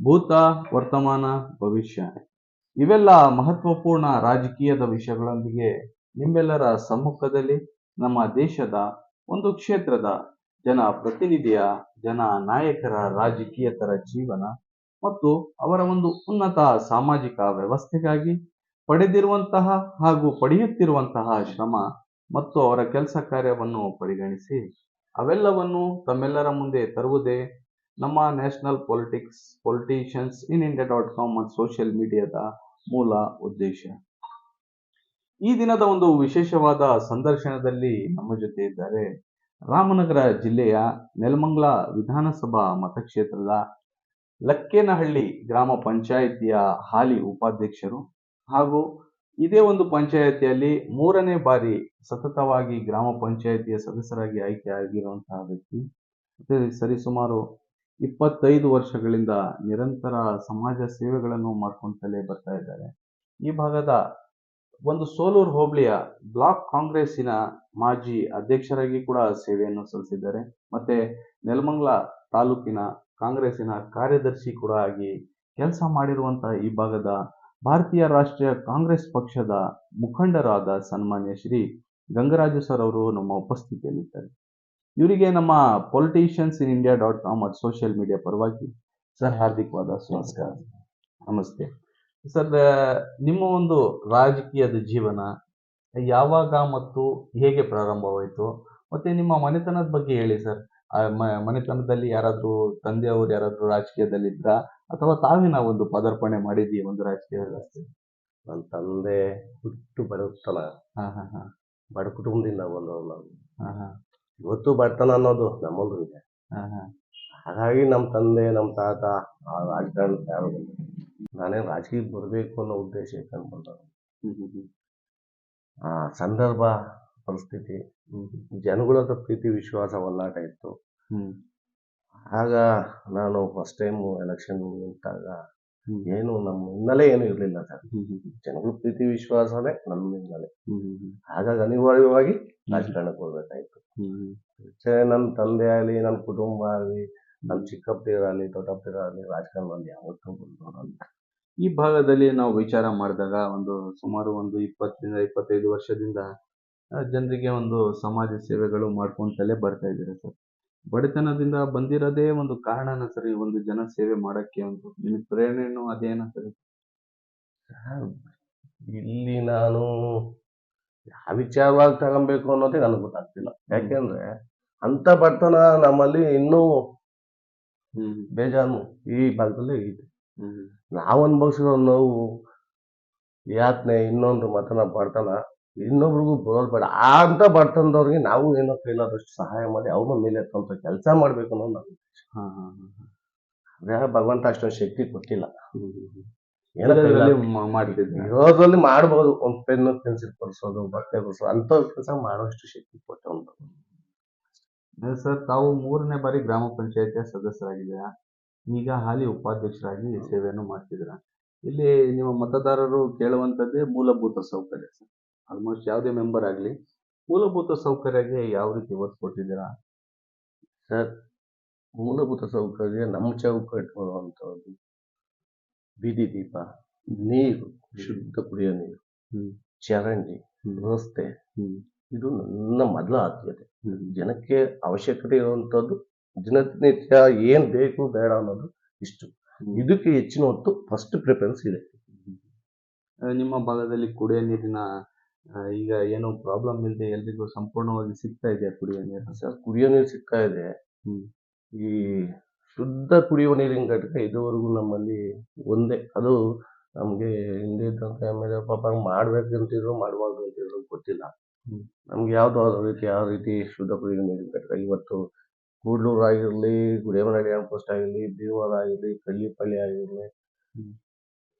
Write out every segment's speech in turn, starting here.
ಭೂತ, ವರ್ತಮಾನ, ಭವಿಷ್ಯ, ಇವೆಲ್ಲ ಮಹತ್ವಪೂರ್ಣ ರಾಜಕೀಯದ ವಿಷಯಗಳೊಂದಿಗೆ ನಿಮ್ಮೆಲ್ಲರ ಸಮ್ಮುಖದಲ್ಲಿ ನಮ್ಮ ದೇಶದ ಒಂದು ಕ್ಷೇತ್ರದ ಜನ ಪ್ರತಿನಿಧಿಯ, ಜನ ನಾಯಕರ ರಾಜಕೀಯತರ ಜೀವನ ಮತ್ತು ಅವರ ಒಂದು ಉನ್ನತ ಸಾಮಾಜಿಕ ವ್ಯವಸ್ಥೆಗಾಗಿ ಪಡೆದಿರುವಂತಹ ಹಾಗೂ ಪಡೆಯುತ್ತಿರುವಂತಹ ಶ್ರಮ ಮತ್ತು ಅವರ ಕೆಲಸ ಕಾರ್ಯವನ್ನು ಪರಿಗಣಿಸಿ ಅವೆಲ್ಲವನ್ನು ತಮ್ಮೆಲ್ಲರ ಮುಂದೆ ತರುವುದೇ ನಮ್ಮ national politics politicians in India dot com ಮತ್ತು ಸೋಷಿಯಲ್ ಮೀಡಿಯಾದ ಮೂಲ ಉದ್ದೇಶ. ಈ ದಿನದ ಒಂದು ವಿಶೇಷವಾದ ಸಂದರ್ಶನದಲ್ಲಿ ನಮ್ಮ ಜೊತೆ ಇದ್ದಾರೆ ರಾಮನಗರ ಜಿಲ್ಲೆಯ ನೆಲಮಂಗಲ ವಿಧಾನಸಭಾ ಮತಕ್ಷೇತ್ರದ ಲಕ್ಕೇನಹಳ್ಳಿ ಗ್ರಾಮ ಪಂಚಾಯಿತಿಯ ಹಾಲಿ ಉಪಾಧ್ಯಕ್ಷರು ಹಾಗೂ ಇದೇ ಒಂದು ಪಂಚಾಯತಿಯಲ್ಲಿ ಮೂರನೇ ಬಾರಿ ಸತತವಾಗಿ ಗ್ರಾಮ ಪಂಚಾಯಿತಿಯ ಸದಸ್ಯರಾಗಿ ಆಯ್ಕೆ ಆಗಿರುವಂತಹ ವ್ಯಕ್ತಿ. ಸರಿಸುಮಾರು ಇಪ್ಪತ್ತೈದು ವರ್ಷಗಳಿಂದ ನಿರಂತರ ಸಮಾಜ ಸೇವೆಗಳನ್ನು ಮಾಡ್ಕೊಂತಲೇ ಬರ್ತಾ ಇದ್ದಾರೆ. ಈ ಭಾಗದ ಒಂದು ಸೋಲೂರು ಹೋಬಳಿಯ ಬ್ಲಾಕ್ ಕಾಂಗ್ರೆಸ್ಸಿನ ಮಾಜಿ ಅಧ್ಯಕ್ಷರಾಗಿ ಕೂಡ ಸೇವೆಯನ್ನು ಸಲ್ಲಿಸಿದ್ದಾರೆ. ಮತ್ತೆ ನೆಲಮಂಗಲ ತಾಲೂಕಿನ ಕಾಂಗ್ರೆಸ್ಸಿನ ಕಾರ್ಯದರ್ಶಿ ಕೂಡ ಆಗಿ ಕೆಲಸ ಮಾಡಿರುವಂತಹ ಈ ಭಾಗದ ಭಾರತೀಯ ರಾಷ್ಟ್ರೀಯ ಕಾಂಗ್ರೆಸ್ ಪಕ್ಷದ ಮುಖಂಡರಾದ ಸನ್ಮಾನ್ಯ ಶ್ರೀ ಗಂಗರಾಜು ಸರ್ ಅವರು ನಮ್ಮ ಉಪಸ್ಥಿತಿಯಲ್ಲಿದ್ದಾರೆ. ಇವರಿಗೆ ನಮ್ಮ politicians in India dot com ಮತ್ತು ಸೋಷಿಯಲ್ ಮೀಡಿಯಾ ಪರವಾಗಿ ಸರ್ ಹಾರ್ದಿಕವಾದ ನಮಸ್ಕಾರ ನಮಸ್ತೆ. ಸರ್ ನಿಮ್ಮ ಒಂದು ರಾಜಕೀಯದ ಜೀವನ ಯಾವಾಗ ಮತ್ತು ಹೇಗೆ ಪ್ರಾರಂಭವಾಯಿತು? ಮತ್ತೆ ನಿಮ್ಮ ಮನೆತನದ ಬಗ್ಗೆ ಹೇಳಿ ಸರ್. ಮನೆತನದಲ್ಲಿ ಯಾರಾದರೂ ತಂದೆಯವರು ಯಾರಾದರೂ ರಾಜಕೀಯದಲ್ಲಿದ್ರ? ಅಥವಾ ತಾವಿನ ಒಂದು ಪದಾರ್ಪಣೆ ಮಾಡಿದೀಯ ಒಂದು ರಾಜಕೀಯ ವ್ಯವಸ್ಥೆ? ನನ್ನ ತಂದೆ ಹುಟ್ಟು ಬಡತನ ಹಾಂ ಹಾಂ ಹಾಂ. ಬಡ ಕುಟುಂಬದಿಂದ ಬಂದವರು ನಾವು ಹಾ ಹಾ. ಇವತ್ತು ಬಡತನ ಅನ್ನೋದು ನಮ್ಮಲ್ಲೂ ಇದೆ. ಹಾಗಾಗಿ ನಮ್ಮ ತಂದೆ ನಮ್ಮ ತಾತ ಆ ರಾಜಕಾರಣ ಯಾರು ನಾನೇ ರಾಜಕೀಯ ರಾಜಕೀಯಕ್ಕೆ ಬರಬೇಕು ಅನ್ನೋ ಉದ್ದೇಶ ಇಟ್ಕೊಂಡು ಆ ಸಂದರ್ಭ ಪರಿಸ್ಥಿತಿ ಜನಗಳ ಹತ್ರ ಪ್ರೀತಿ ವಿಶ್ವಾಸ ಒಲ್ಲಾಟ ಇತ್ತು. ಆಗ ನಾನು ಫಸ್ಟ್ ಟೈಮು ಎಲೆಕ್ಷನ್ ನಿಂತಾಗ ಏನು ನಮ್ಮ ಹಿನ್ನೆಲೆ ಏನು ಇರಲಿಲ್ಲ ಸರ್. ಜನಗಳು ಪ್ರೀತಿ ವಿಶ್ವಾಸವೇ ನಮ್ಮ ಹಿನ್ನೆಲೆ. ಹಾಗಾಗಿ ಅನಿವಾರ್ಯವಾಗಿ ರಾಜಕಾರಣಕ್ಕೆ ಹೋಗ್ಬೇಕಾಯ್ತು. ನನ್ನ ತಂದೆ ಆಗಲಿ ನನ್ನ ಕುಟುಂಬ ಆಗಲಿ ನಮ್ಮ ಚಿಕ್ಕಪ್ಪಿರಾಗಲಿ ದೊಡ್ಡಪ್ಪಿರಾಗಲಿ ರಾಜಕಾರಣದಲ್ಲಿ ಯಾವತ್ತೂ ಬಂದವರಲ್ಲ. ಈ ಭಾಗದಲ್ಲಿ ನಾವು ವಿಚಾರ ಮಾಡಿದಾಗ ಒಂದು ಸುಮಾರು ಒಂದು ಇಪ್ಪತ್ತರಿಂದ ಇಪ್ಪತ್ತೈದು ವರ್ಷದಿಂದ ಜನರಿಗೆ ಒಂದು ಸಮಾಜ ಸೇವೆಗಳು ಮಾಡ್ಕೊಂತಲೇ ಬರ್ತಾ ಇದ್ದೀರಾ ಸರ್? ಬಡತನದಿಂದ ಬಂದಿರೋದೇ ಒಂದು ಕಾರಣನ ಸರಿ ಈ ಒಂದು ಜನ ಸೇವೆ ಮಾಡಕ್ಕೆ ಒಂದು ನಿಮಗೆ ಪ್ರೇರಣೆನೂ ಅದೇನ ಸರ್. ಇಲ್ಲಿ ನಾನು ಯಾವ ವಿಚಾರವಾಗಿ ತಗೊಬೇಕು ಅನ್ನೋದೇ ನನಗೆ ಗೊತ್ತಾಗ್ತಿಲ್ಲ. ಯಾಕೆಂದ್ರೆ ಅಂತ ಬಡತನ ನಮ್ಮಲ್ಲಿ ಇನ್ನೂ ಬೇಜಾನು ಈ ಭಾಗದಲ್ಲಿ ಇದೆ. ನಾವು ಅನುಭವಿಸಿರೋ ನೋವು ಯಾತನೆ ಇನ್ನೊಂದು ಮತನ ಬಡತನ. ಇನ್ನೊಬ್ರಿಗೂ ಬರೋದು ಬೇಡ ಆ ಅಂತ ಬರ್ತಂದವ್ರಿಗೆ ನಾವು ಏನೋ ಕೈಲಾದಷ್ಟು ಸಹಾಯ ಮಾಡಿ ಅವ್ರನ್ನ ಮೇಲೆ ಅಂತ ಕೆಲಸ ಮಾಡ್ಬೇಕು ಅನ್ನೋ ಹಾ. ಅದೇ ಭಗವಂತ ಅಷ್ಟೊಂದು ಶಕ್ತಿ ಕೊಟ್ಟಿಲ್ಲ. ಏನೋ ಇರೋದ್ರಲ್ಲಿ ಮಾಡ್ಬೋದು. ಒಂದ್ ಪೆನ್ ಪೆನ್ಸಿಲ್ ಕೊಡಿಸೋದು ಬಟ್ಟೆ ಕೊಡಿಸೋದು ಅಂತ ಕೆಲಸ ಮಾಡೋಷ್ಟು ಶಕ್ತಿ ಕೊಟ್ಟವನು ಸರ್ ತಾವು ಮೂರನೇ ಬಾರಿ ಗ್ರಾಮ ಪಂಚಾಯತಿಯ ಸದಸ್ಯರಾಗಿದ್ದೀರಾ? ಈಗ ಹಾಲಿ ಉಪಾಧ್ಯಕ್ಷರಾಗಿ ಸೇವೆಯನ್ನು ಮಾಡ್ತಿದ್ದೀರಾ? ಇಲ್ಲಿ ನಿಮ್ಮ ಮತದಾರರು ಕೇಳುವಂತದ್ದೇ ಮೂಲಭೂತ ಸೌಕರ್ಯ ಸರ್. ಆಲ್ಮೋಸ್ಟ್ ಯಾವುದೇ ಮೆಂಬರ್ ಆಗಲಿ ಮೂಲಭೂತ ಸೌಕರ್ಯಕ್ಕೆ ಯಾವ ರೀತಿ ಒತ್ತು ಕೊಟ್ಟಿದ್ದೀರಾ? ಸರ್ ಮೂಲಭೂತ ಸೌಕರ್ಯ ನಮ್ಮ ಚೌಕಟ್ಟು ಅಂತದ್ದು ಬೀದಿ ದೀಪ ನೀರು ಶುದ್ಧ ಕುಡಿಯೋ ನೀರು. ಚರಂಡಿ. ರಸ್ತೆ ಇದು ನನ್ನ ಮೊದಲ ಆದ್ಯತೆ. ಜನಕ್ಕೆ ಅವಶ್ಯಕತೆ ಇರುವಂತದ್ದು ದಿನನಿತ್ಯ ಏನು ಬೇಕು ಬೇಡ ಅನ್ನೋದು ಇಷ್ಟು. ಇದಕ್ಕೆ ಹೆಚ್ಚಿನ ಹೊತ್ತು ಫಸ್ಟ್ ಪ್ರಿಫರೆನ್ಸ್ ಇದೆ. ನಿಮ್ಮ ಭಾಗದಲ್ಲಿ ಕುಡಿಯೋ ನೀರಿನ ಈಗ ಏನು ಪ್ರಾಬ್ಲಮ್ ಇಲ್ಲದೆ ಎಲ್ರಿಗೂ ಸಂಪೂರ್ಣವಾಗಿ ಸಿಗ್ತಾ ಇದೆ ಕುಡಿಯೋ ನೀರು ಸರ್ ಕುಡಿಯೋ ನೀರು ಸಿಗ್ತಾ ಇದೆ ಹ್ಮ್. ಈ ಶುದ್ಧ ಕುಡಿಯುವ ನೀರಿನ ಘಟಕ ಇದುವರೆಗೂ ನಮ್ಮಲ್ಲಿ ಒಂದೇ ಅದು ನಮಗೆ ಹಿಂದೆ ಇದ್ದಂತ ಆಮೇಲೆ ಪಾಪ ಮಾಡ್ಬೇಕಂತಿದ್ರು ಮಾಡಬಾರ್ದು ಅಂತಿದ್ರು ಗೊತ್ತಿಲ್ಲ ಹ್ಮ್. ನಮ್ಗೆ ಯಾವ್ದು ಆ ರೀತಿ ಯಾವ ರೀತಿ ಶುದ್ಧ ಕುಡಿಯುವ ನೀರಿನ ಘಟಕ ಇವತ್ತು ಕೂಡ್ಲೂರು ಆಗಿರಲಿ ಗುಡಿಯಮನಹಳ್ಳಿ ಪೋಸ್ಟ್ ಆಗಿರಲಿ ಬೀವರ್ ಆಗಿರಲಿ ಕಳ್ಳಿಪಳ್ಳಿ ಆಗಿರಲಿ.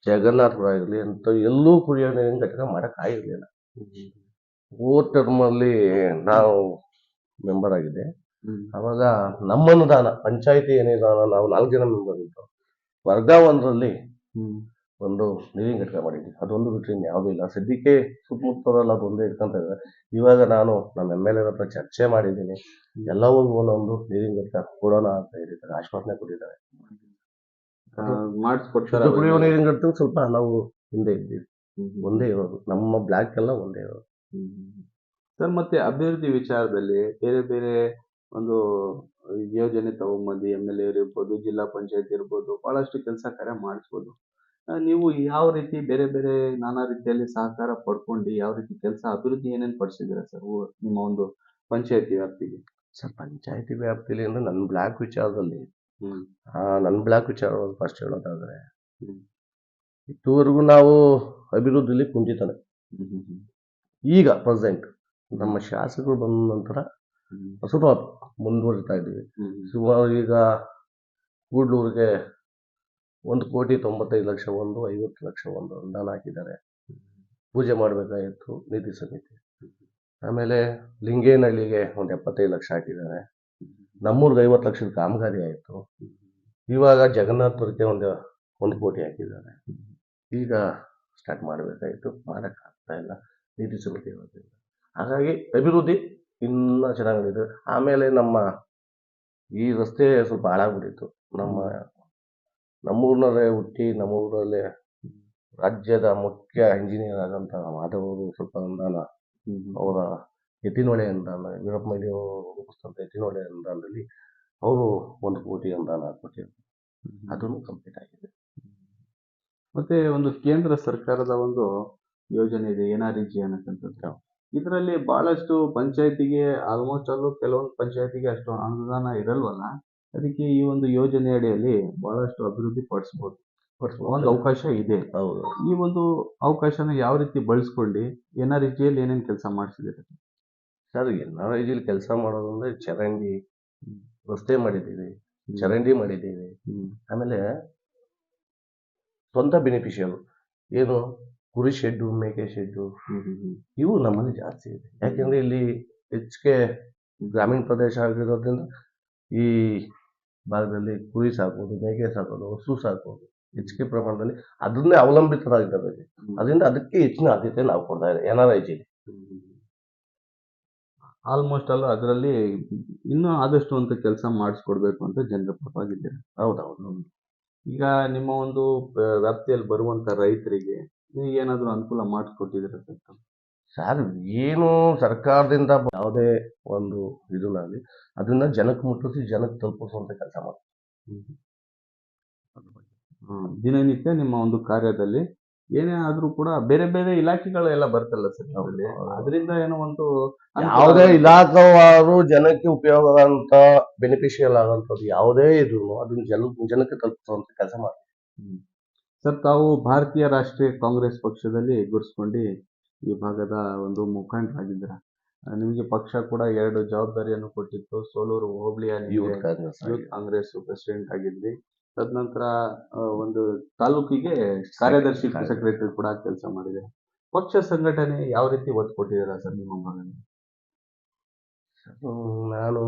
ಜಗನ್ನಾಥಪುರ ಆಗಿರಲಿ ಅಂತ ಎಲ್ಲೂ ಕುಡಿಯೋ ನೀರಿನ ಘಟಕ ಮಾಡಕ್ ಆಗಿರ್ಲಿಲ್ಲ ಹೋದ ಟರ್ಮಲ್ಲಿ ನಾವು ಮೆಂಬರ್ ಆಗಿದ್ದೆ. ಅವಾಗ ನಮ್ಮ ಅನುದಾನ ಪಂಚಾಯತಿ ಅನುದಾನ ನಾವು ನಾಲ್ಕು ಜನ ಮೆಂಬರ್ ಇದ್ದು ವರ್ಗ ಒಂದರಲ್ಲಿ. ಒಂದು ನೀರಿನ ಘಟಕ ಮಾಡಿದ್ವಿ ಅದೊಂದು ಬಿಟ್ಟರೆ ಯಾವುದೂ ಇಲ್ಲ. ಸದ್ಯಕ್ಕೆ ಸುತ್ತಮುತ್ತಲೆಲ್ಲ ಅದೊಂದೇ ಇಟ್ಕೊಂತ ಇದ್ದಾರೆ. ಇವಾಗ ನಾನು ನಮ್ಮ ಎಂ ಎಲ್ ಎ ಹತ್ರ ಚರ್ಚೆ ಮಾಡಿದ್ದೀನಿ. ಎಲ್ಲವೂ ಒಂದೊಂದು ನೀರಿನ ಘಟಕ ಕೊಡೋಣ ಅಂತ ಹೇಳಿದ್ದಾರೆ. ಆಶ್ವಾಸನೆ ಕೊಟ್ಟಿದ್ದಾರೆ. ಕುಡಿಯುವ ನೀರಿನ ಘಟಕ ಸ್ವಲ್ಪ ನಾವು ಹಿಂದೆ ಇದ್ದೀವಿ. ಒಂದೇ ಇರೋದು. ನಮ್ಮ ಬ್ಲಾಕ್ ಎಲ್ಲ ಒಂದೇ ಇರೋದು. ಸರ್ ಮತ್ತೆ ಅಭಿವೃದ್ಧಿ ವಿಚಾರದಲ್ಲಿ ಬೇರೆ ಬೇರೆ ಒಂದು ಯೋಜನೆ ತಗೊಂಬಂದು ಎಂ ಎಲ್ ಎ ಇರ್ಬೋದು ಜಿಲ್ಲಾ ಪಂಚಾಯತ್ ಇರ್ಬೋದು ಬಹಳಷ್ಟು ಕೆಲಸ ಕಾರ್ಯ ಮಾಡಿಸ್ಬೋದು. ನೀವು ಯಾವ ರೀತಿ ಬೇರೆ ಬೇರೆ ನಾನಾ ರೀತಿಯಲ್ಲಿ ಸಹಕಾರ ಪಡ್ಕೊಂಡು ಯಾವ ರೀತಿ ಕೆಲಸ ಅಭಿವೃದ್ಧಿ ಏನೇನು ಪಡಿಸಿದ್ದೀರಾ ಸರ್ ನಿಮ್ಮ ಒಂದು ಪಂಚಾಯತಿ ವ್ಯಾಪ್ತಿಗೆ? ಸರ್ ಪಂಚಾಯತಿ ವ್ಯಾಪ್ತಿಲಿ ಅಂದ್ರೆ ನನ್ನ ಬ್ಲಾಕ್ ವಿಚಾರದಲ್ಲಿ ನನ್ನ ಬ್ಲಾಕ್ ವಿಚಾರ ಫಸ್ಟ್ ಹೇಳೋದಾದ್ರೆ. ಇದುವರೆಗೂ ನಾವು ಅಭಿವೃದ್ಧಿಲಿ ಕುಂಠಿತನೆ ಈಗ ಪ್ರೆಸೆಂಟ್ ನಮ್ಮ ಶಾಸಕರು ಬಂದ ನಂತರ ಸ್ವಲ್ಪ ಮುಂದುವರಿತಾ ಇದ್ದೀವಿ. ಸುಮಾರು ಈಗ ಕೂಡ್ಲೂರಿಗೆ ಒಂದು ಕೋಟಿ ತೊಂಬತ್ತೈದು ಲಕ್ಷ ಒಂದು ಐವತ್ತು ಲಕ್ಷ ಒಂದು ಅನುದಾನ ಹಾಕಿದ್ದಾರೆ. ಪೂಜೆ ಮಾಡಬೇಕಾಗಿತ್ತು ನೀತಿ ಸಮಿತಿ ಆಮೇಲೆ ಲಿಂಗೇನಹಳ್ಳಿಗೆ ಒಂದು ಎಪ್ಪತ್ತೈದು ಲಕ್ಷ ಹಾಕಿದ್ದಾರೆ. ನಮ್ಮೂರಿಗೆ ಐವತ್ತು ಲಕ್ಷದ ಕಾಮಗಾರಿ ಆಯಿತು. ಇವಾಗ ಜಗನ್ನಾಥಪುರಕ್ಕೆ ಒಂದು ಒಂದು ಕೋಟಿ ಹಾಕಿದ್ದಾರೆ. ಈಗ ಸ್ಟಾರ್ಟ್ ಮಾಡಬೇಕಾಯಿತು. ಮಾಡೋಕ್ಕಾಗ್ತಾ ಇಲ್ಲ. ನೀತಿ ಸಮಿತಿ ಇರೋದ್ರಿಂದ ಹಾಗಾಗಿ ಅಭಿವೃದ್ಧಿ ಇನ್ನೂ ಚೆನ್ನಾಗಿದೆ ಆಮೇಲೆ ನಮ್ಮ ಈ ರಸ್ತೆ ಸ್ವಲ್ಪ ಹಾಳಾಗ್ಬಿಟ್ಟಿತ್ತು. ನಮ್ಮ ನಮ್ಮೂರಿನಲ್ಲೇ ಹುಟ್ಟಿ ನಮ್ಮೂರಲ್ಲೇ ರಾಜ್ಯದ ಮುಖ್ಯ ಇಂಜಿನಿಯರ್ ಆದಂಥ ಮಾಧವ್ ಅವರು ಸ್ವಲ್ಪ ಅನುದಾನ ಅವರ ಎತ್ತಿನೊಳೆ ಅನುದಾನ ವೀರಪ್ಪ ಮೊಯ್ಲಿ ರೂಪಿಸಿದಂಥ ಎತ್ತಿನೊಳೆ ಅನುದಾನದಲ್ಲಿ ಅವರು ಒಂದು ಕೋಟಿ ಅನುದಾನ ಕೊಟ್ಟಿದ್ದರು. ಅದನ್ನು ಕಂಪ್ಲೀಟ್ ಆಗಿದೆ. ಮತ್ತೆ ಒಂದು ಕೇಂದ್ರ ಸರ್ಕಾರದ ಒಂದು ಯೋಜನೆ ಇದೆ ಎನ್ ಆರ್ ಜಿ ಅನ್ನತಕ್ಕಂಥದ್ದು ಇದರಲ್ಲಿ ಬಹಳಷ್ಟು ಪಂಚಾಯತಿಗೆ ಆಲ್ಮೋಸ್ಟ್ ಆಲು ಕೆಲವೊಂದು ಪಂಚಾಯತಿಗೆ ಅಷ್ಟು ಅನುದಾನ ಇರಲ್ವಲ್ಲ. ಅದಕ್ಕೆ ಈ ಒಂದು ಯೋಜನೆ ಅಡಿಯಲ್ಲಿ ಬಹಳಷ್ಟು ಅಭಿವೃದ್ಧಿ ಪಡಿಸ್ಬೋದು. ಒಂದು ಅವಕಾಶ ಇದೆ. ಹೌದು. ಈ ಒಂದು ಅವಕಾಶನ ಯಾವ ರೀತಿ ಬಳಸ್ಕೊಂಡು ಎನ್ ಆರ್ ಜಿಯಲ್ಲಿ ಏನೇನು ಕೆಲಸ ಮಾಡಿಸಿದ್ದೀರಿ? ಸರ್ ಎನ್ ಆರ್ ಐ ಜಿಲಿ ಕೆಲಸ ಮಾಡೋದಂದ್ರೆ ಚರಂಡಿ ರಸ್ತೆ ಮಾಡಿದ್ದೀವಿ ಚರಂಡಿ ಮಾಡಿದ್ದೀವಿ. ಆಮೇಲೆ ಸ್ವಂತ ಬೆನಿಫಿಷಿಯಲ್ ಏನು ಕುರಿ ಶೆಡ್ಡು ಮೇಕೆ ಶೆಡ್ಡು ಇವು ನಮ್ಮಲ್ಲಿ ಜಾಸ್ತಿ ಇದೆ. ಯಾಕೆಂದ್ರೆ ಇಲ್ಲಿ ಹೆಚ್ಚಿಗೆ ಗ್ರಾಮೀಣ ಪ್ರದೇಶ ಆಗಿರೋದ್ರಿಂದ ಈ ಭಾಗದಲ್ಲಿ ಕುರಿ ಸಾಕೋದು ಮೇಕೆ ಸಾಕೋದು ಹಸು ಸಾಕೋದು ಹೆಚ್ಚಿಗೆ ಪ್ರಮಾಣದಲ್ಲಿ ಅದನ್ನೇ ಅವಲಂಬಿತರಾಗಿದ್ದಾರೆ. ಅದರಿಂದ ಅದಕ್ಕೆ ಹೆಚ್ಚಿನ ಆದ್ಯತೆ ನಾವು ಕೊಡ್ತಾ ಇದ್ದೀವಿ ಎನ್ ಆರ್ ಐ ಆಲ್ಮೋಸ್ಟ್ ಅಲ್ಲ ಅದರಲ್ಲಿ ಇನ್ನೂ ಆದಷ್ಟು ಅಂತ ಕೆಲಸ ಮಾಡಿಸ್ಕೊಡ್ಬೇಕು ಅಂತ ಜನರ ಪರವಾಗಿದ್ದೀರಿ ಹೌದೌದು ಈಗ ನಿಮ್ಮ ಒಂದು ವ್ಯಾಪ್ತಿಯಲ್ಲಿ ಬರುವಂತ ರೈತರಿಗೆ ನೀವು ಏನಾದರೂ ಅನುಕೂಲ ಮಾಡಿಸ್ಕೊಟ್ಟಿದ್ದೀರಾ ಸರ್ ಸರ್ ಏನು ಸರ್ಕಾರದಿಂದ ಯಾವುದೇ ಒಂದು ಇದನ್ನಾಗಲಿ ಅದನ್ನ ಜನಕ್ಕೆ ಮುಟ್ಟಿಸಿ ಜನಕ್ಕೆ ತಲುಪಿಸುವಂತ ಕೆಲಸ ಮಾಡ್ತೀವಿ. ದಿನನಿತ್ಯ ನಿಮ್ಮ ಒಂದು ಕಾರ್ಯದಲ್ಲಿ ಏನೇ ಆದ್ರೂ ಕೂಡ ಬೇರೆ ಬೇರೆ ಇಲಾಖೆಗಳೆಲ್ಲ ಬರ್ತಲ್ಲ ಸರ್ ಅದರಿಂದ ಏನೋ ಒಂದು ಯಾವುದೇ ಇಲಾಖೆವಾರು ಜನಕ್ಕೆ ಉಪಯೋಗ ಆಗಂತ ಬೆನಿಫಿಷಿಯಲ್ ಆಗಂಥದ್ದು ಯಾವುದೇ ಇದ್ರು ಅದನ್ನ ಜನ ಜನಕ್ಕೆ ತಲುಪಿಸುವಂತ ಕೆಲಸ ಮಾಡಿ. ಸರ್ ತಾವು ಭಾರತೀಯ ರಾಷ್ಟ್ರೀಯ ಕಾಂಗ್ರೆಸ್ ಪಕ್ಷದಲ್ಲಿ ಗುರುಸ್ಕೊಂಡು ಈ ಭಾಗದ ಒಂದು ಮುಖಂಡರಾಗಿದ್ದೀರಾ. ನಿಮಗೆ ಪಕ್ಷ ಕೂಡ ಎರಡು ಜವಾಬ್ದಾರಿಯನ್ನು ಕೊಟ್ಟಿತ್ತು. ಸೋಲೂರು ಹೋಬಳಿಯಲ್ಲಿ ಯೂತ್ ಕಾಂಗ್ರೆಸ್ ಪ್ರೆಸಿಡೆಂಟ್ ಆಗಿದ್ರಿ. ತದನಂತರ ಒಂದು ತಾಲೂಕಿಗೆ ಕಾರ್ಯದರ್ಶಿ ಕಾರ್ಯದರ್ಶಿ. ಸೆಕ್ರೆಟರಿ ಕೂಡ ಕೆಲಸ ಮಾಡಿದೆ. ಪಕ್ಷ ಸಂಘಟನೆ ಯಾವ ರೀತಿ ಒತ್ತು ಕೊಟ್ಟಿದ್ದೀರಾ ಸರ್ ನಿಮ್ಮ ಮಗನಿಗೆ ನಾನು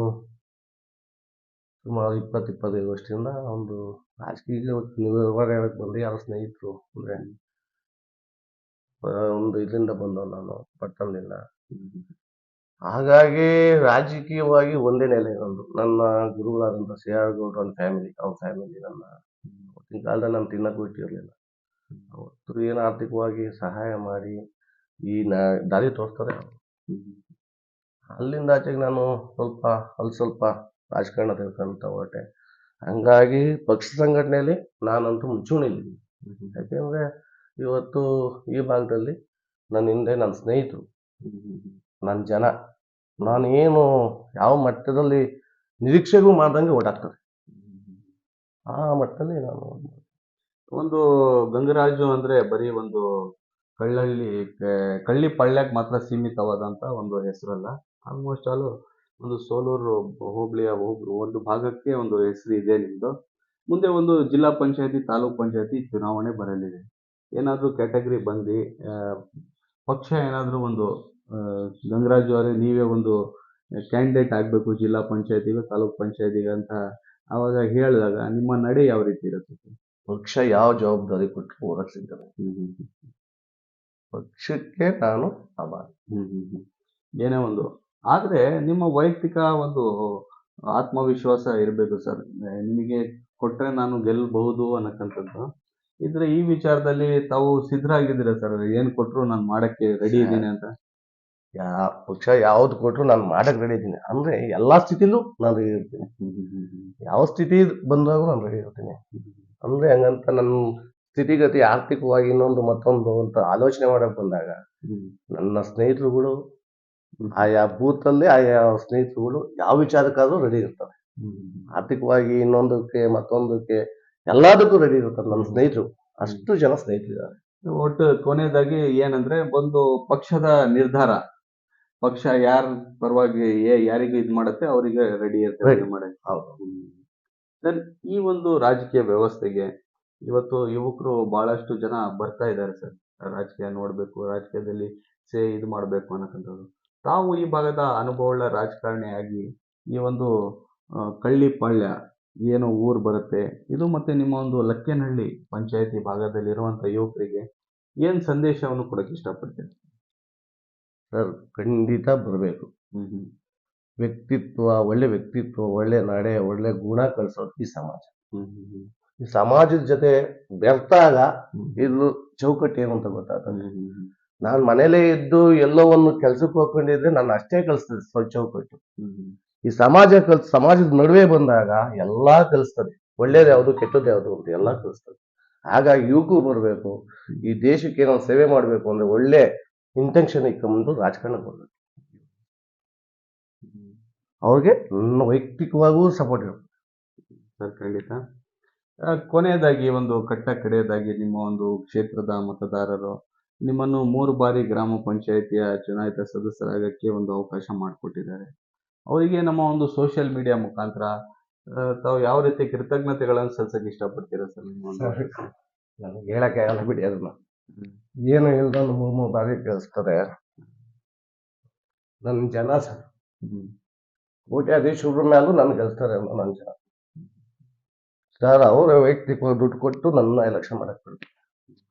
ಸುಮಾರು ಇಪ್ಪತ್ತು ಇಪ್ಪತ್ತೈದು ವರ್ಷದಿಂದ ಒಂದು ರಾಜಕೀಯ ನಿರ್ವಹಣೆಗೆ ಬಂದು ಯಾರು ಸ್ನೇಹಿತರು ಅಂದ್ರೆ ಒಂದು ಇದರಿಂದ ಬಂದವ ನಾನು ಪಟ್ಟಣದಿಂದ. ಹಾಗಾಗಿ ರಾಜಕೀಯವಾಗಿ ಒಂದೇ ನೆಲೆ ಒಂದು. ನನ್ನ ಗುರುಗಳಾದಂಥ ಸಿ ಆರ್ ಗೌಡ್ರ ಒಂದು ಫ್ಯಾಮಿಲಿ ಅವ್ರ ಫ್ಯಾಮಿಲಿ ನನ್ನ ಅವತ್ತಿನ ಕಾಲದಲ್ಲಿ ನಾನು ತಿನ್ನಕ್ಕೆ ಬಿಟ್ಟಿರಲಿಲ್ಲ ಅವತ್ತು ಏನು ಆರ್ಥಿಕವಾಗಿ ಸಹಾಯ ಮಾಡಿ ಈ ನ ದಾರಿ ತೋರಿಸ್ತಾರೆ. ಅಲ್ಲಿಂದ ಆಚೆಗೆ ನಾನು ಸ್ವಲ್ಪ, ಅಲ್ಲಿ ಸ್ವಲ್ಪ ರಾಜಕಾರಣ ತಿಳ್ಕೊಂತ ಹೊರಟೆ. ಹಂಗಾಗಿ ಪಕ್ಷ ಸಂಘಟನೆಯಲ್ಲಿ ನಾನಂತೂ ಮುಂಚೂಣಿಲಿದ್ದೀನಿ ಯಾಕೆಂದರೆ ಇವತ್ತು ಈ ಭಾಗದಲ್ಲಿ ನನ್ನ ಹಿಂದೆ ನನ್ನ ಸ್ನೇಹಿತರು. ನನ್ನ ಜನ. ನಾನೇನು ಯಾವ ಮಟ್ಟದಲ್ಲಿ ನಿರೀಕ್ಷೆಗೂ ಮಾಡ್ದಂಗೆ ಓಡಾಡ್ತದೆ ಆ ಮಟ್ಟದಲ್ಲಿ ನಾನು ಒಂದು ಗಂಗರಾಜು ಅಂದ್ರೆ ಬರೀ ಒಂದು ಕಳ್ಳಹಳ್ಳಿ ಕಳ್ಳಿ ಪಳ್ಳ್ಯಕ್ಕೆ ಮಾತ್ರ ಸೀಮಿತವಾದಂತ ಒಂದು ಹೆಸರಲ್ಲ. ಆಲ್ಮೋಸ್ಟ್ ಆಲು ಒಂದು ಸೋಲೂರು, ಹೋಬಳಿಯ ಹೋಬ- ಒಂದು ಭಾಗಕ್ಕೆ ಒಂದು ಹೆಸರು ಇದೆ ನಿಮ್ದು. ಮುಂದೆ ಒಂದು ಜಿಲ್ಲಾ ಪಂಚಾಯತಿ, ತಾಲೂಕ್ ಪಂಚಾಯತಿ ಚುನಾವಣೆ ಬರಲಿದೆ. ಏನಾದರೂ ಕ್ಯಾಟಗರಿ ಬಂದು ಪಕ್ಷ ಏನಾದರೂ ಒಂದು ಗಂಗರಾಜು ಅವರೇ ನೀವೇ ಒಂದು ಕ್ಯಾಂಡಿಡೇಟ್ ಆಗಬೇಕು ಜಿಲ್ಲಾ ಪಂಚಾಯತಿಗೆ ತಾಲೂಕ್ ಪಂಚಾಯತಿಗೆ ಅಂತ ಅವಾಗ ಹೇಳಿದಾಗ ನಿಮ್ಮ ನಡೆ ಯಾವ ರೀತಿ ಇರುತ್ತೆ? ಪಕ್ಷ ಯಾವ ಜವಾಬ್ದಾರಿ ಕೊಟ್ಟರು ಹೊರಡಿಸಿದ್ದಾರೆ ಸಿಗ್ತದೆ. ಪಕ್ಷಕ್ಕೆ ನಾನು ಅಭಾರಿ ಹ್ಮ್ ಹ್ಮ್ ಹ್ಮ್. ಏನೇ ಒಂದು. ಆದ್ರೆ ನಿಮ್ಮ ವೈಯಕ್ತಿಕ ಒಂದು ಆತ್ಮವಿಶ್ವಾಸ ಇರಬೇಕು ಸರ್. ನಿಮಗೆ ಕೊಟ್ರೆ ನಾನು ಗೆಲ್ಲಬಹುದು ಅನ್ನಕ್ಕಂಥದ್ದು. ಇದ್ರೆ ಈ ವಿಚಾರದಲ್ಲಿ ತಾವು ಸಿದ್ಧರಾಗಿದ್ದೀರಾ ಸರ್? ಏನ್ ಕೊಟ್ರು ನಾನು ಮಾಡಕ್ಕೆ ರೆಡಿ ಇದ್ದೀನಿ ಅಂತ? ಯಾ ಪಕ್ಷ ಯಾವ್ದು ಕೊಟ್ಟರು ನಾನು ಮಾಡಕ್ ರೆಡಿ ಇದ್ದೀನಿ. ಅಂದ್ರೆ ಎಲ್ಲಾ ಸ್ಥಿತಿಲೂ ನಾನು ರೆಡಿ ಇರ್ತೀನಿ. ಯಾವ ಸ್ಥಿತಿ ಬಂದಾಗೂ ನಾನು ರೆಡಿ ಇರ್ತೀನಿ. ಅಂದ್ರೆ ಹಂಗಂತ ನನ್ನ ಸ್ಥಿತಿಗತಿ ಆರ್ಥಿಕವಾಗಿ ಇನ್ನೊಂದು ಮತ್ತೊಂದು ಅಂತ ಆಲೋಚನೆ ಮಾಡಕ್ ಬಂದಾಗ ನನ್ನ ಸ್ನೇಹಿತರುಗಳು, ಆಯಾ ಬೂತಲ್ಲಿ ಆಯಾ ಸ್ನೇಹಿತರುಗಳು ಯಾವ ವಿಚಾರಕ್ಕಾದ್ರೂ ರೆಡಿ ಇರ್ತಾರೆ. ಆರ್ಥಿಕವಾಗಿ ಇನ್ನೊಂದಕ್ಕೆ, ಮತ್ತೊಂದಕ್ಕೆ ಎಲ್ಲದಕ್ಕೂ ರೆಡಿ ಇರ್ತಾರೆ ನನ್ನ ಸ್ನೇಹಿತರು. ಅಷ್ಟು ಜನ ಸ್ನೇಹಿತರಿದ್ದಾರೆ. ಒಟ್ಟು ಕೊನೆಯದಾಗಿ ಏನಂದ್ರೆ, ಒಂದು ಪಕ್ಷದ ನಿರ್ಧಾರ. ಪಕ್ಷ ಯಾರ ಪರವಾಗಿ ಯಾರಿಗೆ ಇದ್ ಮಾಡುತ್ತೆ ಅವರಿಗೆ ರೆಡಿ ಇರ್ತದೆ. ಮಾಡಕ್ಕೆ. ಹೌದು. ಸರ್ ಈ ಒಂದು ರಾಜಕೀಯ ವ್ಯವಸ್ಥೆಗೆ ಇವತ್ತು ಯುವಕರು ಬಹಳಷ್ಟು ಜನ ಬರ್ತಾ ಇದ್ದಾರೆ ಸರ್. ರಾಜಕೀಯ ನೋಡ್ಬೇಕು ರಾಜಕೀಯದಲ್ಲಿ ಸೇ ಇದು ಮಾಡ್ಬೇಕು ಅನ್ನಕಂಥದ್ದು. ತಾವು ಈ ಭಾಗದ ಅನುಭವವುಳ್ಳ ರಾಜಕಾರಣಿಯಾಗಿ ಈ ಒಂದು ಕಳ್ಳಿ ಕಳ್ಳಿಪಾಳ್ಯ ಏನು ಊರು ಬರುತ್ತೆ ಇದು ಮತ್ತೆ ನಿಮ್ಮ ಒಂದು ಲಕ್ಕೇನಹಳ್ಳಿ ಪಂಚಾಯತಿ ಭಾಗದಲ್ಲಿ ಇರುವಂತ ಯುವಕರಿಗೆ ಏನ್ ಸಂದೇಶವನ್ನು ಕೊಡಕ್ಕೆ ಇಷ್ಟಪಡ್ತೇನೆ ಸರ್ ಖಂಡಿತ ಬರಬೇಕು. ವ್ಯಕ್ತಿತ್ವ ಒಳ್ಳೆ ವ್ಯಕ್ತಿತ್ವ ಒಳ್ಳೆ ನಡೆ ಒಳ್ಳೆ ಗುಣ ಕಳಿಸೋದು ಈ ಸಮಾಜ. ಈ ಸಮಾಜದ ಜೊತೆ ಬೆರ್ತಾಗ. ಇದು ಚೌಕಟ್ಟು ಏನು ಅಂತ ಗೊತ್ತಾಗ್ತದೆ ಹ್ಮ್ ನಾನು ಮನೇಲೇ ಇದ್ದು ಎಲ್ಲೋ ಒಂದು ಕೆಲ್ಸಕ್ಕೆ ಹೋಗ್ಕೊಂಡಿದ್ರೆ ನಾನು ಅಷ್ಟೇ ಕಲಿಸ್ತದೆ ಸ್ವಲ್ಪ ಚೌಕಟ್ಟು. ಈ ಸಮಾಜ ಕಲ್ ಸಮಾಜದ ನಡುವೆ ಬಂದಾಗ ಎಲ್ಲಾ ಕಲಿಸ್ತದೆ. ಒಳ್ಳೇದು ಯಾವುದು ಕೆಟ್ಟದ್ದು ಯಾವುದು ಅಂತ ಎಲ್ಲ ಕಲಿಸ್ತದೆ. ಹಾಗಾಗಿ ಯುವಕರು ಬರಬೇಕು. ಈ ದೇಶಕ್ಕೆ ಏನೋ ಸೇವೆ ಮಾಡಬೇಕು ಅಂದ್ರೆ ಒಳ್ಳೆ ಇಂಟೆನ್ಷನ್ ಇಟ್ಕೊಂಡು ರಾಜಕಾರಣಕ್ಕೆ ಬರ್ಬೇಕು ಹ್ಮ್. ಅವ್ರಿಗೆ ನನ್ನ ವೈಯಕ್ತಿಕವಾಗೂ ಸಪೋರ್ಟ್ ಇರುತ್ತೆ ಸರ್ ಖಂಡಿತ. ಆ, ಕೊನೆಯದಾಗಿ ಒಂದು ಕಟ್ಟ ಕಡೆಯದಾಗಿ ನಿಮ್ಮ ಒಂದು ಕ್ಷೇತ್ರದ ಮತದಾರರು ನಿಮ್ಮನ್ನು ಮೂರು ಬಾರಿ ಗ್ರಾಮ ಪಂಚಾಯಿತಿಯ ಚುನಾಯಿತ ಸದಸ್ಯರಾಗಕ್ಕೆ ಒಂದು ಅವಕಾಶ ಮಾಡಿಕೊಟ್ಟಿದ್ದಾರೆ. ಅವರಿಗೆ ನಮ್ಮ ಒಂದು ಸೋಷಿಯಲ್ ಮೀಡಿಯಾ ಮುಖಾಂತರ ಆ, ತಾವು ಯಾವ ರೀತಿ ಕೃತಜ್ಞತೆಗಳನ್ನು ಸಲ್ಸಕ್ಕೆ ಇಷ್ಟಪಡ್ತೀರಾ ಸರ್ ನಿಮ್ಮ ಒಂದು ನನಗೆ ಹೇಳಕ್ಕೆ ಆಗಲ್ಲ ಬಿಡಿ ಅದನ್ನ. ಏನು ಇಲ್ದ ಮೂರ್ ಮೂರು ಬಾರಿ ಕೇಳಿಸ್ತಾರೆ. ನನ್ನ ಜನ ಸರ್ ಹ್ಮ್. ಕೋಟ್ಯಾಧೀಶರ ಮೇಲೂ ನನ್ಗೆ ಗೆಲ್ತಾರೆ ಅನ್ನೋ ನನ್ನ ಜನ. ಸರ್ ಅವರ ವೈಯಕ್ತಿಕವಾಗಿ ದುಡ್ಡು ಕೊಟ್ಟು ನನ್ನ ಎಲೆಕ್ಷನ್ ಮಾಡಕ್ಕೆ ಬಿಡ್ತಾರೆ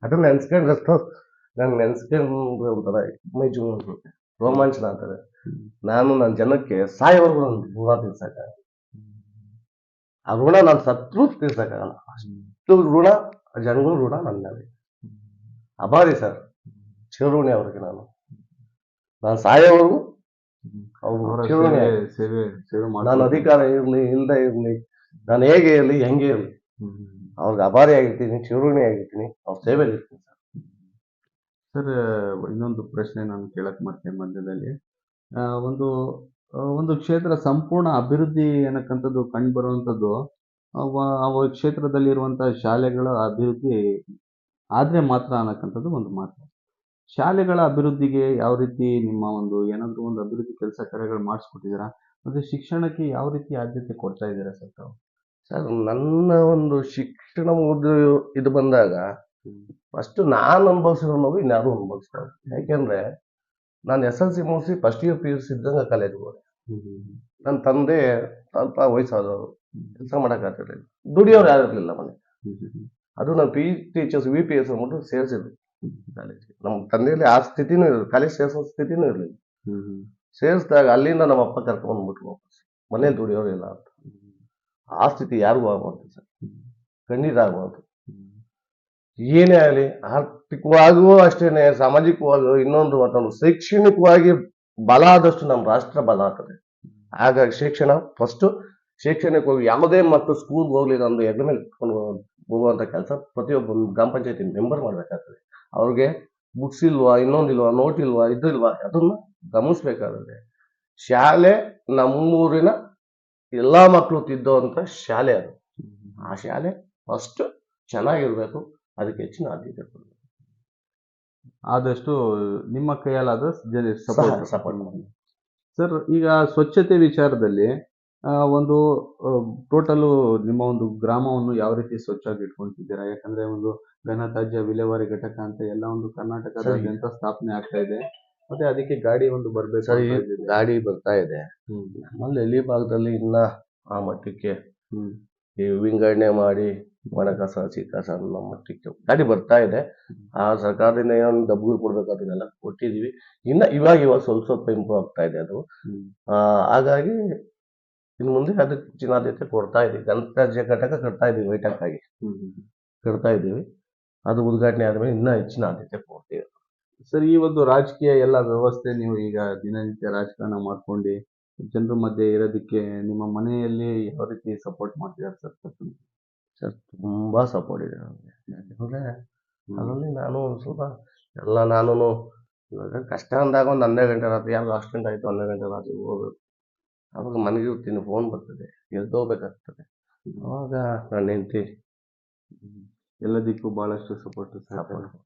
ಅದನ್ನ ನೆನ್ಸ್ಕೊಂಡು ಅಷ್ಟು ನಂಗೆ ನೆನ್ಸ್ಕೊಂಡ್ರೆ ಒಂಥರ ಮೈ ರೋಮಾಂಚನ ಅಂತಾರೆ ನಾನು ನನ್ನ ಜನಕ್ಕೆ ಸಾಯೋವರೆಗೂ ನನ್ನ ಋಣ ತೀರ್ಸಕ ಆ ಋಣ ನಾನು ಸತ್ರು ತೀರ್ಸಕ್ಕಾಗಲ್ಲ. ಅಷ್ಟು ಋಣ ಜನಗಳ ಋಣ ನನ್ನ ಮೇಲೆ ಅಭಾರಿ ಸರ್. ಚಿರುಣಿ ಅವ್ರಿಗೆ ನಾನು. ನಾನು ಸಾಯೋವರೆಗೂ ಅವ್ರು ಅವರ ಚಿರುಣಿ ಸೇವೆ ಸೇವೆ ನಾನು ಅಧಿಕಾರ ಇರಲಿ ಇಲ್ಲದೆ ಇರಲಿ ನಾನು ಹೇಗೆ ಇರಲಿ ಹೆಂಗೆ ಇರಲಿ. ಅವ್ರಿಗೆ ಅಭಾರಿ ಆಗಿರ್ತೀನಿ ಚಿರುಣಿ ಆಗಿರ್ತೀನಿ ಅವ್ರ ಸೇವೆಯಲ್ಲಿ ಇರ್ತೀನಿ ಸರ್. ಸರ್ ಇನ್ನೊಂದು ಪ್ರಶ್ನೆ ನಾನು ಕೇಳಕ್ ಮಾಡ್ತೇನೆ ಮಧ್ಯದಲ್ಲಿ ಒಂದು ಒಂದು ಕ್ಷೇತ್ರ ಸಂಪೂರ್ಣ ಅಭಿವೃದ್ಧಿ ಅನ್ನಕ್ಕಂಥದ್ದು ಕಂಡು ಬರುವಂಥದ್ದು ಆ ಕ್ಷೇತ್ರದಲ್ಲಿರುವಂತಹ ಶಾಲೆಗಳ ಅಭಿವೃದ್ಧಿ ಆದ್ರೆ ಮಾತ್ರ ಅನ್ನಕ್ಕಂಥದ್ದು ಒಂದು ಮಾತು. ಶಾಲೆಗಳ ಅಭಿವೃದ್ಧಿಗೆ ಯಾವ ರೀತಿ ನಿಮ್ಮ ಒಂದು ಏನಾದರೂ ಒಂದು ಅಭಿವೃದ್ಧಿ ಕೆಲಸ ಕಾರ್ಯಗಳು ಮಾಡಿಸ್ಕೊಟ್ಟಿದ್ದೀರಾ? ಮತ್ತು ಶಿಕ್ಷಣಕ್ಕೆ ಯಾವ ರೀತಿ ಆದ್ಯತೆ ಕೊಡ್ತಾ ಇದ್ದೀರಾ ಸರ್ ತಾವು? ಸರ್ ನನ್ನ ಒಂದು ಶಿಕ್ಷಣ ಮುಗಿದು ಇದು ಬಂದಾಗ ಫಸ್ಟ್ ನಾನು ಅನುಭವಿಸಿರೋ ನೋವು ಇನ್ಯಾರು ಅನುಭವಿಸ್ತಾರೆ. ಯಾಕೆಂದ್ರೆ ನಾನು ಎಸ್ ಎಲ್ ಸಿ ಮುಗಿಸಿ first year P U C ಇದ್ದಂಗೆ ಕಾಲೇಜ್ಗೆ ಹೋದೆ. ನನ್ನ ತಂದೆ ಸ್ವಲ್ಪ ವಯಸ್ಸಾದವರು ಕೆಲಸ ಮಾಡೋಕ್ಕಾಗ್ತಿರ್ಲಿಲ್ಲ ದುಡಿಯೋರು ಯಾರು ಇರಲಿಲ್ಲ ಮನೆ. ಅದು ನಾವು P teachers V P S ಅಂದ್ಬಿಟ್ಟು ಸೇರಿಸಿದ್ರು ಕಾಲೇಜ್ಗೆ ನಮ್ಮ ತಂದೆಯಲ್ಲಿ ಆ ಸ್ಥಿತಿನೂ ಇರಲಿಲ್ಲ. ಕಾಲೇಜ್ ಸೇರಿಸೋ ಸ್ಥಿತಿನೂ ಇರಲಿಲ್ಲ. ಸೇರಿಸಿದಾಗ ಅಲ್ಲಿಂದ ನಮ್ಮ ಅಪ್ಪ ಕರ್ಕೊಂಡ್ಬಿಟ್ರು ವಾಪಸ್. ಮನೇಲಿ ದುಡಿಯೋರು ಇಲ್ಲ ಅಂತ. ಆ ಸ್ಥಿತಿ ಯಾರಿಗೂ ಆಗ್ಬಾರ್ದು ಸರ್. ಖಂಡಿತ ಆಗ್ಬಾರ್ದು. ಏನೇ ಆಗಲಿ ಆರ್ಥಿಕವಾಗೂ ಅಷ್ಟೇನೆ ಸಾಮಾಜಿಕವಾಗೂ ಇನ್ನೊಂದು ಮತ್ತೊಂದು ಶೈಕ್ಷಣಿಕವಾಗಿ ಬಲ ಆದಷ್ಟು ನಮ್ಮ ರಾಷ್ಟ್ರ ಬಲ ಆಗ್ತದೆ. ಹಾಗಾಗಿ ಶಿಕ್ಷಣ ಫಸ್ಟ್ ಶೈಕ್ಷಣಿಕವಾಗಿ ಯಾವುದೇ ಮಕ್ಕಳು ಸ್ಕೂಲ್ಗೆ ಹೋಗ್ಲಿ ಒಂದು ಹೆಗ್ಲ ಮೇಲೆ ಇಟ್ಕೊಂಡು ಹೋಗುವಂತ ಕೆಲಸ ಪ್ರತಿಯೊಬ್ಬ ಗ್ರಾಮ ಪಂಚಾಯತಿ ಮೆಂಬರ್ ಮಾಡಬೇಕಾಗ್ತದೆ. ಅವ್ರಿಗೆ ಬುಕ್ಸ್ ಇಲ್ವಾ ಇನ್ನೊಂದಿಲ್ವಾ ನೋಟ್ ಇಲ್ವಾ ಇದಿಲ್ವಾ ಅದನ್ನ ಗಮನಿಸ್ಬೇಕಾಗುತ್ತೆ. ಶಾಲೆ ನಮ್ಮೂರಿನ ಎಲ್ಲಾ ಮಕ್ಕಳು ತಿದ್ದುವಂಥ ಶಾಲೆ ಅದು. ಆ ಶಾಲೆ ಫಸ್ಟ್ ಚೆನ್ನಾಗಿರ್ಬೇಕು ಅದಕ್ಕೆ ಹೆಚ್ಚಿನ ಆದ್ಯತೆ ಕೊಡಬೇಕು. ಆದಷ್ಟು ನಿಮ್ಮ ಕೈಯಲ್ಲಾದ ಸಪೋರ್ಟ್ ಸಪೋರ್ಟ್ ಮಾಡಿ. ಸರ್ ಈಗ ಸ್ವಚ್ಛತೆ ವಿಚಾರದಲ್ಲಿ ಒಂದು ಟೋಟಲ್ ನಿಮ್ಮ ಒಂದು ಗ್ರಾಮವನ್ನು ಯಾವ ರೀತಿ ಸ್ವಚ್ಛವಾಗಿ ಇಟ್ಕೊಳ್ತಿದ್ದೀರಾ ಯಾಕಂದ್ರೆ ಒಂದು ಘನತ್ಯಾಜ್ಯ ವಿಲೇವಾರಿ ಘಟಕ ಅಂತ ಎಲ್ಲ ಒಂದು ಕರ್ನಾಟಕದಾದ್ಯಂತ ಸ್ಥಾಪನೆ ಆಗ್ತಾ ಇದೆ. ಮತ್ತೆ ಅದಕ್ಕೆ ಗಾಡಿ ಒಂದು ಬರ್ಬೇಕು ಸರಿ ಗಾಡಿ ಬರ್ತಾ ಇದೆ. ನಮ್ಮಲ್ಲಿ ಎಲ್ಲಿ ಭಾಗದಲ್ಲಿ ಇನ್ನ ಆ ಮಟ್ಟಕ್ಕೆ. ಈ ವಿಂಗಡಣೆ ಮಾಡಿ ಒಣ ಕಸ ಅನ್ನೋ ಮಟ್ಟಕ್ಕೆ. ಗಾಡಿ ಬರ್ತಾ ಇದೆ. ಆ ಸರ್ಕಾರದಿಂದ ಏನೋ ಡಬ್ಬು ಕೊಡ್ಬೇಕು ಅದನ್ನೆಲ್ಲ ಕೊಟ್ಟಿದೀವಿ ಇನ್ನ ಇವಾಗ ಇವಾಗ ಸ್ವಲ್ಪ ಸ್ವಲ್ಪ ಇಂಪ್ರೂವ್ ಆಗ್ತಾ ಇದೆ ಅದು. ಆ, ಹಾಗಾಗಿ ಇನ್ನು ಮುಂದೆ ಅದಕ್ಕೆ ಹೆಚ್ಚಿನ ಆದ್ಯತೆ ಕೊಡ್ತಾ ಇದೀವಿ ಗಣರಾಜ್ಯ ಘಟಕ ಕಟ್ತಾ ಇದೀವಿ ವೈಟಕ್ ಆಗಿ. ಕಟ್ತಾ ಇದೀವಿ ಅದು ಉದ್ಘಾಟನೆ ಆದ್ಮೇಲೆ ಇನ್ನೂ ಹೆಚ್ಚಿನ ಆದ್ಯತೆ ಕೊಡ್ತೀವಿ. ಸರ್ ಈ ಒಂದು ರಾಜಕೀಯ ಎಲ್ಲ ವ್ಯವಸ್ಥೆ ನೀವು ಈಗ ದಿನನಿತ್ಯ ರಾಜಕಾರಣ ಮಾಡ್ಕೊಂಡು ಜನರ ಮಧ್ಯೆ ಇರೋದಕ್ಕೆ ನಿಮ್ಮ ಮನೆಯಲ್ಲಿ ಯಾವ ರೀತಿ ಸಪೋರ್ಟ್ ಮಾಡ್ತಿದ್ದಾರೆ ಸರ್? ಸರ್ ತುಂಬಾ ಸಪೋರ್ಟ್ ಇದೆ ನನಗೆ ಯಾಕಂದ್ರೆ ಅದರಲ್ಲಿ ನಾನು ಸ್ವಲ್ಪ ಎಲ್ಲ ನಾನು ಇವಾಗ ಕಷ್ಟ ಅಂದಾಗ ಒಂದು ಹನ್ನೆರಡು ಗಂಟೆ ರಾತ್ರಿ ಯಾರು ಆಕ್ಸಿಡೆಂಟ್ ಆಯಿತು ಹನ್ನೆರಡು ಗಂಟೆ ರಾತ್ರಿ ಹೋಗ್ಬೇಕು. ಅವಾಗ ಮನೆಗೆ ಹೋಗ್ತೀನಿ ಫೋನ್ ಬರ್ತದೆ ಎದ್ದೋಗ್ಬೇಕಾಗ್ತದೆ ಅವಾಗ ನನ್ನ ಹೆಂಡತಿ ಎಲ್ಲದಕ್ಕೂ ಬಹಳಷ್ಟು ಸಪೋರ್ಟ್ ಸಪೋರ್ಟ್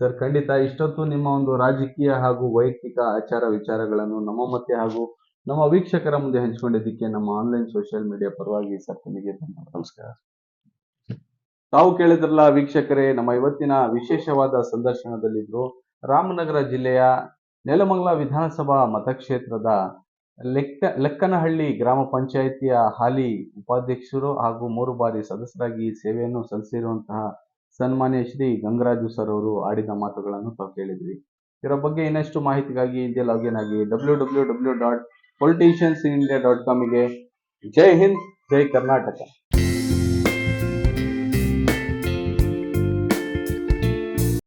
ಸರ್ ಖಂಡಿತ ಇಷ್ಟೊತ್ತು ನಿಮ್ಮ ಒಂದು ರಾಜಕೀಯ ಹಾಗೂ ವೈಯಕ್ತಿಕ ಆಚಾರ ವಿಚಾರಗಳನ್ನು ನಮ್ಮ ಮತ್ತೆ ಹಾಗೂ ನಮ್ಮ ವೀಕ್ಷಕರ ಮುಂದೆ ಹಂಚಿಕೊಂಡಿದ್ದಕ್ಕೆ ನಮ್ಮ ಆನ್ಲೈನ್ ಸೋಷಿಯಲ್ ಮೀಡಿಯಾ ಪರವಾಗಿ ಸರ್ ನಿಮಗೆ ಧನ್ಯವಾದ. ನಮಸ್ಕಾರ. ತಾವು ಕೇಳಿದ್ರಲ್ಲ ವೀಕ್ಷಕರೇ ನಮ್ಮ ಇವತ್ತಿನ ವಿಶೇಷವಾದ ಸಂದರ್ಶನದಲ್ಲಿದ್ರು ರಾಮನಗರ ಜಿಲ್ಲೆಯ ನೆಲಮಂಗಲ ವಿಧಾನಸಭಾ ಮತಕ್ಷೇತ್ರದ ಲೆಕ್ಕ, ಲೆಕ್ಕನಹಳ್ಳಿ ಗ್ರಾಮ ಪಂಚಾಯಿತಿಯ ಹಾಲಿ ಉಪಾಧ್ಯಕ್ಷರು ಹಾಗೂ ಮೂರು ಬಾರಿ ಸದಸ್ಯರಾಗಿ ಸೇವೆಯನ್ನು ಸಲ್ಲಿಸಿರುವಂತಹ ಸನ್ಮಾನ್ಯ ಶ್ರೀ ಗಂಗರಾಜು ಸರ್ ಅವರು ಆಡಿದ ಮಾತುಗಳನ್ನು ತಾವು ಕೇಳಿದ್ವಿ. ಇದರ ಬಗ್ಗೆ ಇನ್ನಷ್ಟು ಮಾಹಿತಿಗಾಗಿ ಇಂಡಿಯಾ ಲಾಗಿನ್ ಆಗಿ W W W dot politicians in India dot ಕಾಮಿಗೆ ಜೈ ಹಿಂದ್, ಜೈ ಕರ್ನಾಟಕ.